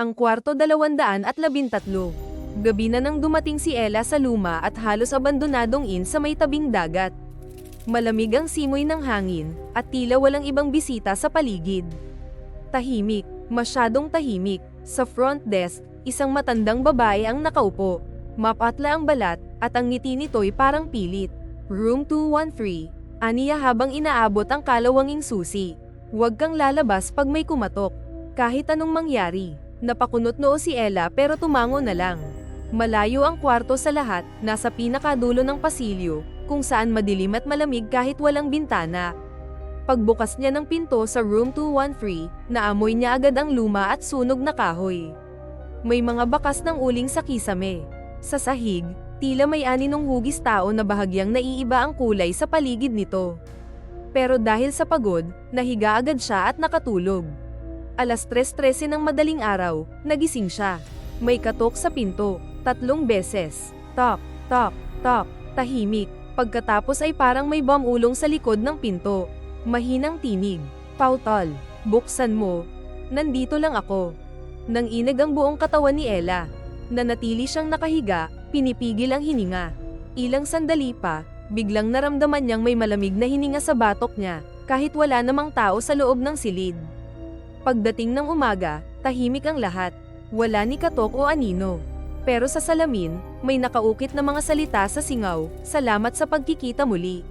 Ang kwarto 213. Gabi na nang dumating si Ella sa luma at halos abandonadong inn sa may tabing dagat. Malamig ang simoy ng hangin, at tila walang ibang bisita sa paligid. Tahimik, masyadong tahimik. Sa front desk, isang matandang babae ang nakaupo. Mapatla ang balat, at ang ngiti nito'y parang pilit. Room 213. Aniya habang inaabot ang kalawanging susi. Huwag kang lalabas pag may kumatok. Kahit anong mangyari. Napakunot noo si Ella pero tumango na lang. Malayo ang kwarto sa lahat, nasa pinakadulo ng pasilyo, kung saan madilim at malamig kahit walang bintana. Pagbukas niya ng pinto sa room 213, naamoy niya agad ang luma at sunog na kahoy. May mga bakas ng uling sa kisame. Sa sahig, tila may aninong hugis tao na bahagyang naiiba ang kulay sa paligid nito. Pero dahil sa pagod, nahiga agad siya at nakatulog. Alas 3.13 ng madaling araw, nagising siya. May katok sa pinto, tatlong beses. Tok, tok, tok, tahimik. Pagkatapos ay parang may bomb ulong sa likod ng pinto. Mahinang tinig. Pautol, buksan mo. Nandito lang ako. Nang inag ang buong katawan ni Ella. Nanatili siyang nakahiga, pinipigil ang hininga. Ilang sandali pa, biglang naramdaman niyang may malamig na hininga sa batok niya, kahit wala namang tao sa loob ng silid. Pagdating ng umaga, tahimik ang lahat. Wala ni Katok o Anino. Pero sa salamin, may nakaukit na mga salita sa singaw, salamat sa pagkikita muli.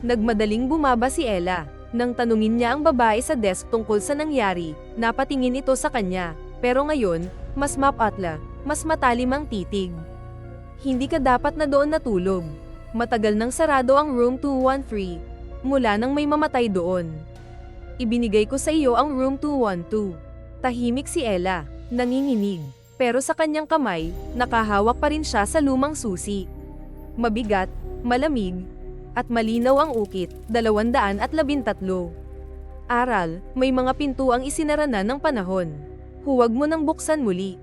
Nagmadaling bumaba si Ella. Nang tanungin niya ang babae sa desk tungkol sa nangyari, napatingin ito sa kanya. Pero ngayon, mas mapatla, mas matalim ang titig. Hindi ka dapat na doon natulog. Matagal nang sarado ang room 213. Mula nang may mamatay doon. Ibinigay ko sa iyo ang room 212. Tahimik si Ella, nanginginig. Pero sa kanyang kamay, nakahawak pa rin siya sa lumang susi. Mabigat, malamig, at malinaw ang ukit, 213. Aral, may mga pinto ang isinara na ng panahon. Huwag mo nang buksan muli.